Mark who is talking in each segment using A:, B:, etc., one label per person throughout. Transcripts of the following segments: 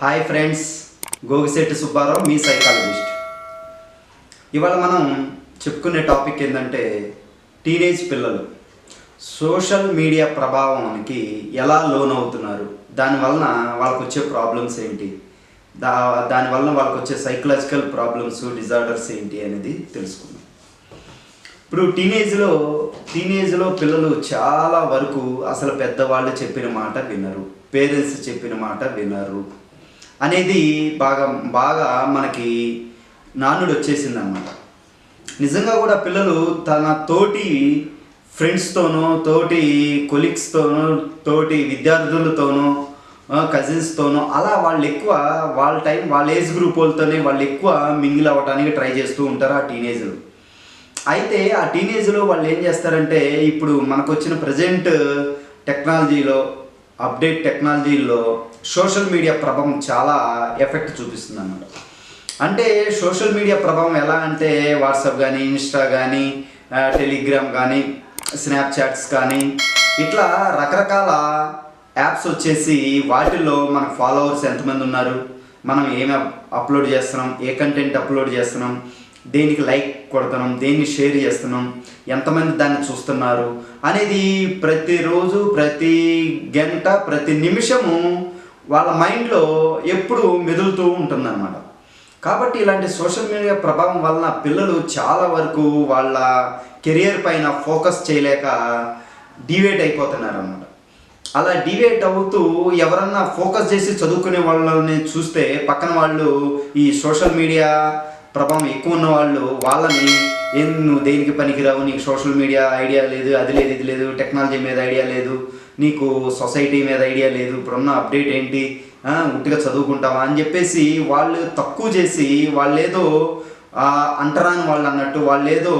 A: Hi friends Gogisetti Subbarao మీ psychologist. ఇవాళ మనం చెప్పుకునే టాపిక్ ఏంటంటే టీనేజ్ పిల్లలు. సోషల్ మీడియా ప్రభావానికి ఎలా లోన్ అవుతున్నారు దానివలన వాళ్ళకు వచ్చే ప్రాబ్లమ్స్ ఏంటి? దా దానివలన వాళ్ళకు వచ్చే సైకలాజికల్ ప్రాబ్లమ్స్ డిజార్డర్స్ ఏంటి అనేది తెలుసుకుందాం. ఇప్పుడు టీనేజ్లో టీనేజ్లో పిల్లలు చాలా వరకు అసలు పెద్దవాళ్ళు చెప్పిన మాట వినరు. పేరెంట్స్ చెప్పిన మాట వినరు. అనేది బాగా బాగా మనకి నానుడు వచ్చేసింది అనమాట నిజంగా కూడా పిల్లలు తన తోటి ఫ్రెండ్స్తోనో తోటి కొలీగ్స్తోనో తోటి విద్యార్థులతోనో కజిన్స్తోనో అలా వాళ్ళు ఎక్కువ వాళ్ళ టైం వాళ్ళ ఏజ్ గ్రూప్ వాళ్ళతోనే వాళ్ళు ఎక్కువ మింగిల్ అవ్వడానికి ట్రై చేస్తూ ఉంటారు ఆ టీనేజ్లో అయితే ఆ టీనేజ్లో వాళ్ళు ఏం చేస్తారంటే ఇప్పుడు మనకు వచ్చిన ప్రజెంట్ టెక్నాలజీలో అప్డేట్ టెక్నాలజీలో సోషల్ మీడియా ప్రభావం చాలా ఎఫెక్ట్ చూపిస్తుంది అన్నమాట అంటే సోషల్ మీడియా ప్రభావం ఎలా అంటే వాట్సాప్ కానీ ఇన్స్టా కానీ టెలిగ్రామ్ కానీ స్నాప్చాట్స్ కానీ ఇట్లా రకరకాల యాప్స్ వచ్చేసి వాటిల్లో మన ఫాలోవర్స్ ఎంతమంది ఉన్నారు మనం ఏమి అప్లోడ్ చేస్తున్నాం ఏ కంటెంట్ అప్లోడ్ చేస్తున్నాం దేనికి లైక్ కొడుతున్నాం దేన్ని షేర్ చేస్తున్నాం ఎంతమంది దాన్ని చూస్తున్నారు అనేది ప్రతిరోజు ప్రతి గంట ప్రతి నిమిషము వాళ్ళ మైండ్లో ఎప్పుడు మెదులుతూ ఉంటుందన్నమాట. కాబట్టి ఇలాంటి సోషల్ మీడియా ప్రభావం వలన పిల్లలు చాలా వరకు వాళ్ళ కెరియర్ పైన ఫోకస్ చేయలేక డివేట్ అయిపోతున్నారు అన్నమాట అలా డివేట్ అవుతూ ఎవరన్నా ఫోకస్ చేసి చదువుకునే వాళ్ళని చూస్తే పక్కన వాళ్ళు ఈ సోషల్ మీడియా ప్రభావం ఎక్కువ ఉన్న వాళ్ళు వాళ్ళని ఏం నువ్వు దేనికి పనికిరావు? నీకు సోషల్ మీడియా ఐడియా లేదు అది లేదు ఇది లేదు టెక్నాలజీ మీద ఐడియా లేదు నీకు సొసైటీ మీద ఐడియా లేదు ఇప్పుడున్న అప్డేట్ ఏంటి? ఉట్టిగా చదువుకుంటావా? అని చెప్పేసి వాళ్ళు తక్కువ చేసి వాళ్ళేదో అంటరాని వాళ్ళు అన్నట్టు వాళ్ళేదో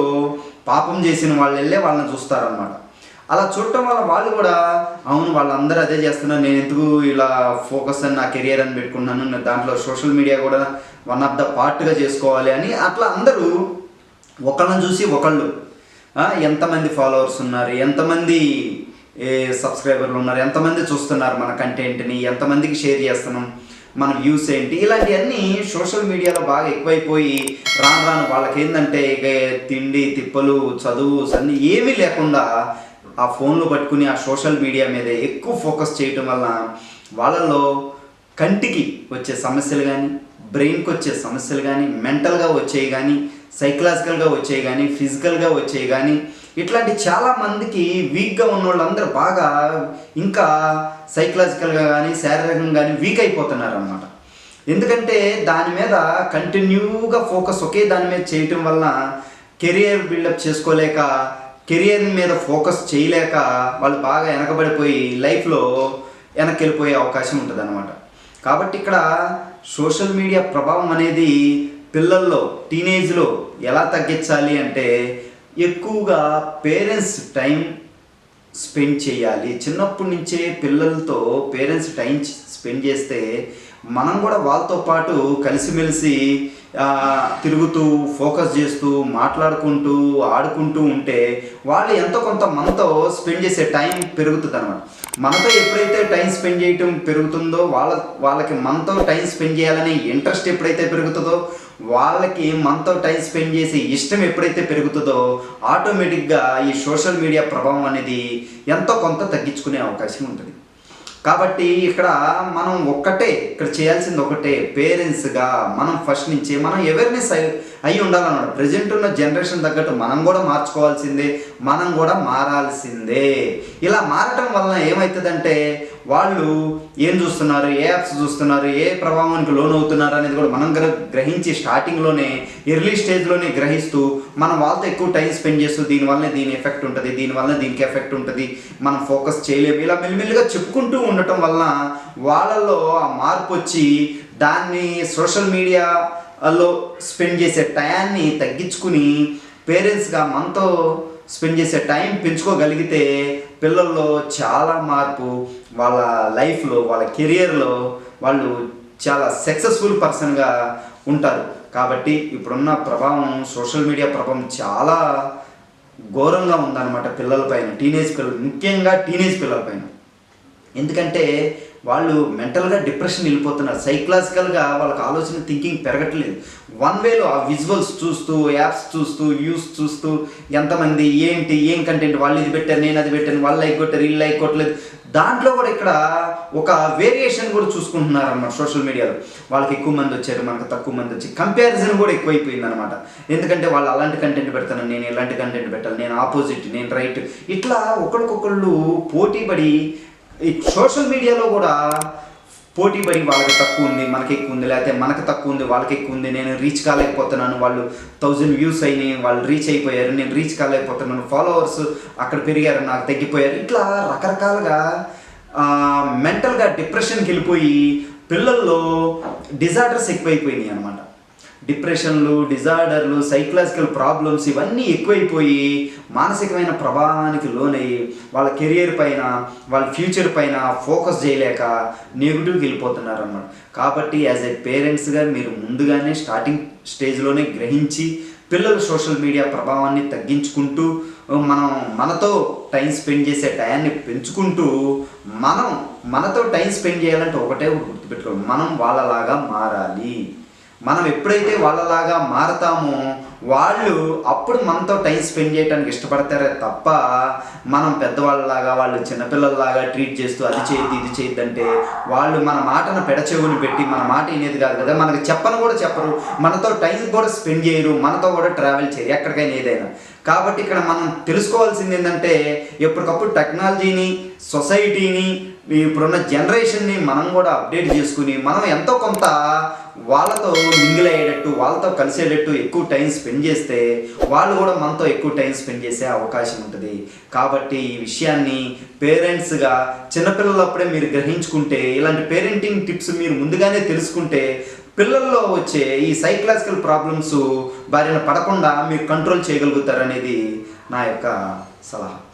A: పాపం చేసిన వాళ్ళు వెళ్ళే వాళ్ళని చూస్తారనమాట అలా చూడటం వల్ల వాళ్ళు కూడా అవును వాళ్ళందరూ అదే చేస్తున్నారు. నేను ఎందుకు ఇలా ఫోకస్ అని నా కెరియర్ అని పెట్టుకున్నాను? దాంట్లో సోషల్ మీడియా కూడా వన్ ఆఫ్ ద పార్ట్గా చేసుకోవాలి అని అట్లా అందరూ ఒకళ్ళని చూసి ఒకళ్ళు ఎంతమంది ఫాలోవర్స్ ఉన్నారు ఎంతమంది సబ్స్క్రైబర్లు ఉన్నారు ఎంతమంది చూస్తున్నారు మన కంటెంట్ని ఎంతమందికి షేర్ చేస్తున్నాం మన వ్యూస్ ఏంటి ఇలాంటివన్నీ సోషల్ మీడియాలో బాగా ఎక్కువైపోయి రాను రాను వాళ్ళకి ఏంటంటే ఇక తిండి తిప్పలు చదువు అన్నీ ఏమీ లేకుండా ఆ ఫోన్లు పట్టుకుని ఆ సోషల్ మీడియా మీద ఎక్కువ ఫోకస్ చేయటం వల్ల వాళ్ళలో కంటికి వచ్చే సమస్యలు కానీ బ్రెయిన్కి వచ్చే సమస్యలు కానీ మెంటల్గా వచ్చేవి కానీ సైకలాజికల్గా వచ్చేవి కానీ ఫిజికల్గా వచ్చేవి కానీ ఇట్లాంటి చాలా మందికి వీక్గా ఉన్న వాళ్ళందరూ బాగా ఇంకా సైకలాజికల్గా కానీ శారీరకంగా కానీ వీక్ అయిపోతున్నారు అనమాట ఎందుకంటే దాని మీద కంటిన్యూగా ఫోకస్ ఒకే దాని మీద చేయటం వల్ల కెరియర్ బిల్డప్ చేసుకోలేక కెరియర్ మీద ఫోకస్ చేయలేక వాళ్ళు బాగా వెనకబడిపోయి లైఫ్లో వెనక్కి వెళ్ళిపోయే అవకాశం ఉంటుంది అనమాట కాబట్టి ఇక్కడ సోషల్ మీడియా ప్రభావం అనేది పిల్లల్లో టీనేజ్లో ఎలా తగ్గించాలి అంటే ఎక్కువగా పేరెంట్స్ టైం స్పెండ్ చేయాలి. చిన్నప్పటి నుంచే పిల్లలతో పేరెంట్స్ టైం స్పెండ్ చేస్తే మనం కూడా వాళ్ళతో పాటు కలిసిమెలిసి తిరుగుతూ ఫోకస్ చేస్తూ మాట్లాడుకుంటూ ఆడుకుంటూ ఉంటే వాళ్ళు ఎంతో కొంత మనతో స్పెండ్ చేసే టైం పెరుగుతుంది అనమాట మనతో ఎప్పుడైతే టైం స్పెండ్ చేయటం పెరుగుతుందో వాళ్ళ వాళ్ళకి మనతో టైం స్పెండ్ చేయాలనే ఇంట్రెస్ట్ ఎప్పుడైతే పెరుగుతుందో వాళ్ళకి మనతో టైం స్పెండ్ చేసే ఇష్టం ఎప్పుడైతే పెరుగుతుందో ఆటోమేటిక్గా ఈ సోషల్ మీడియా ప్రభావం అనేది ఎంతో కొంత తగ్గించుకునే అవకాశం ఉంటుంది. కాబట్టి ఇక్కడ మనం ఒక్కటే ఇక్కడ చేయాల్సింది ఒకటే పేరెంట్స్గా మనం ఫస్ట్ నుంచి మనం అవేర్నెస్ అయి ఉండాలన్నాడు ప్రజెంట్ ఉన్న జనరేషన్ తగ్గట్టు మనం కూడా మార్చుకోవాల్సిందే మనం కూడా మారాల్సిందే. ఇలా మారటం వలన ఏమవుతుందంటే వాళ్ళు ఏం చూస్తున్నారు ఏ యాప్స్ చూస్తున్నారు ఏ ప్రభావానికి లోన్ అవుతున్నారు అనేది కూడా మనం గ్రహించి స్టార్టింగ్లోనే ఎర్లీ స్టేజ్లోనే గ్రహిస్తూ మనం వాళ్ళతో ఎక్కువ టైం స్పెండ్ చేస్తూ దీనివల్లనే దీని ఎఫెక్ట్ ఉంటుంది దీనివల్ల దీనికి ఎఫెక్ట్ ఉంటుంది మనం ఫోకస్ చేయలేము. ఇలా మెల్లిమెల్లిగా చెప్పుకుంటూ ఉండటం వలన వాళ్ళల్లో ఆ మార్పు వచ్చి దాన్ని సోషల్ మీడియా లో స్పెండ్ చేసే టయాన్ని తగ్గించుకుని పేరెంట్స్గా మనతో స్పెండ్ చేసే టైం పెంచుకోగలిగితే పిల్లల్లో చాలా మార్పు వాళ్ళ లైఫ్లో వాళ్ళ కెరియర్లో వాళ్ళు చాలా సక్సెస్ఫుల్ పర్సన్గా ఉంటారు. కాబట్టి ఇప్పుడున్న ప్రభావం సోషల్ మీడియా ప్రభావం చాలా ఘోరంగా ఉందన్నమాట పిల్లలపైన టీనేజ్ పిల్లలు ముఖ్యంగా టీనేజ్ పిల్లలపైన ఎందుకంటే వాళ్ళు మెంటల్గా డిప్రెషన్ వెళ్ళిపోతున్నారు. సైకలాజికల్గా వాళ్ళకి ఆలోచన థింకింగ్ పెరగట్లేదు. వన్ వేలో ఆ విజువల్స్ చూస్తూ యాప్స్ చూస్తూ వ్యూస్ చూస్తూ ఎంతమంది ఏంటి ఏం కంటెంట్ వాళ్ళు ఇది పెట్టారు నేను అది పెట్టాను వాళ్ళు లైక్ కొట్టారు వీళ్ళు లైక్ కొట్టలేదు. దాంట్లో కూడా ఇక్కడ ఒక వేరియేషన్ కూడా చూసుకుంటున్నారు అన్నమాట సోషల్ మీడియాలో వాళ్ళకి ఎక్కువ మంది వచ్చారు మనకు తక్కువ మంది వచ్చి. కంపారిజన్ కూడా ఎక్కువైపోయింది అనమాట ఎందుకంటే వాళ్ళు అలాంటి కంటెంట్ పెడతాను నేను ఇలాంటి కంటెంట్ పెట్టాలి నేను ఆపోజిట్ నేను రైట్ ఇట్లా ఒకరికొకళ్ళు పోటీ పడి ఈ సోషల్ మీడియాలో కూడా పోటీ పడి వాళ్ళకి తక్కువ ఉంది మనకి ఎక్కువ ఉంది లేకపోతే మనకు తక్కువ ఉంది వాళ్ళకి ఎక్కువ ఉంది నేను రీచ్ కాలేకపోతున్నాను వాళ్ళు థౌజండ్ వ్యూస్ అయినాయి వాళ్ళు రీచ్ అయిపోయారు నేను రీచ్ కాలేకపోతున్నాను ఫాలోవర్స్ అక్కడ పెరిగారు నాకు తగ్గిపోయారు ఇట్లా రకరకాలుగా మెంటల్గా డిప్రెషన్కి వెళ్ళిపోయి పిల్లల్లో డిజార్డర్స్ ఎక్కువైపోయినాయి అనమాట డిప్రెషన్లు డిజార్డర్లు సైకలాజికల్ ప్రాబ్లమ్స్ ఇవన్నీ ఎక్కువైపోయి మానసికమైన ప్రభావానికి లోనయ్యి వాళ్ళ కెరియర్ పైన వాళ్ళ ఫ్యూచర్ పైన ఫోకస్ చేయలేక నెగిటివ్కి వెళ్ళిపోతున్నారు అన్నమాట కాబట్టి యాజ్ ఎ పేరెంట్స్గా మీరు ముందుగానే స్టార్టింగ్ స్టేజ్లోనే గ్రహించి పిల్లలు సోషల్ మీడియా ప్రభావాన్ని తగ్గించుకుంటూ మనం మనతో టైం స్పెండ్ చేసే టయాన్ని పెంచుకుంటూ మనం మనతో టైం స్పెండ్ చేయాలంటే ఒకటే గుర్తుపెట్టుకోవాలి. మనం వాళ్ళలాగా మారాలి. మనం ఎప్పుడైతే వాళ్ళలాగా మారతామో వాళ్ళు అప్పుడు మనతో టైం స్పెండ్ చేయడానికి ఇష్టపడతారే తప్ప మనం పెద్దవాళ్ళలాగా వాళ్ళు చిన్నపిల్లలలాగా ట్రీట్ చేస్తూ అది చేయొద్దు ఇది చేయొద్దు అంటే వాళ్ళు మన మాటను పెడచెవుని పెట్టి మన మాట వినేది కాదు కదా. మనకి చెప్పను కూడా చెప్పరు. మనతో టైం కూడా స్పెండ్ చేయరు. మనతో కూడా ట్రావెల్ చేయరు. ఎక్కడికైనా ఏదైనా. కాబట్టి ఇక్కడ మనం తెలుసుకోవాల్సింది ఏంటంటే ఎప్పటికప్పుడు టెక్నాలజీని సొసైటీని ఇప్పుడున్న జనరేషన్ని మనం కూడా అప్డేట్ చేసుకుని మనం ఎంతో కొంత వాళ్ళతో మింగిల్ అయ్యేటట్టు వాళ్ళతో కలిసేటట్టు ఎక్కువ టైం స్పెండ్ చేస్తే వాళ్ళు కూడా మనతో ఎక్కువ టైం స్పెండ్ చేసే అవకాశం ఉంటుంది. కాబట్టి ఈ విషయాన్ని పేరెంట్స్గా చిన్నపిల్లలప్పుడే మీరు గ్రహించుకుంటే ఇలాంటి పేరెంటింగ్ టిప్స్ మీరు ముందుగానే తెలుసుకుంటే పిల్లల్లో వచ్చే ఈ సైకలాజికల్ ప్రాబ్లమ్స్ బారిన పడకుండా మీరు కంట్రోల్ చేయగలుగుతారనేది నా యొక్క సలహా.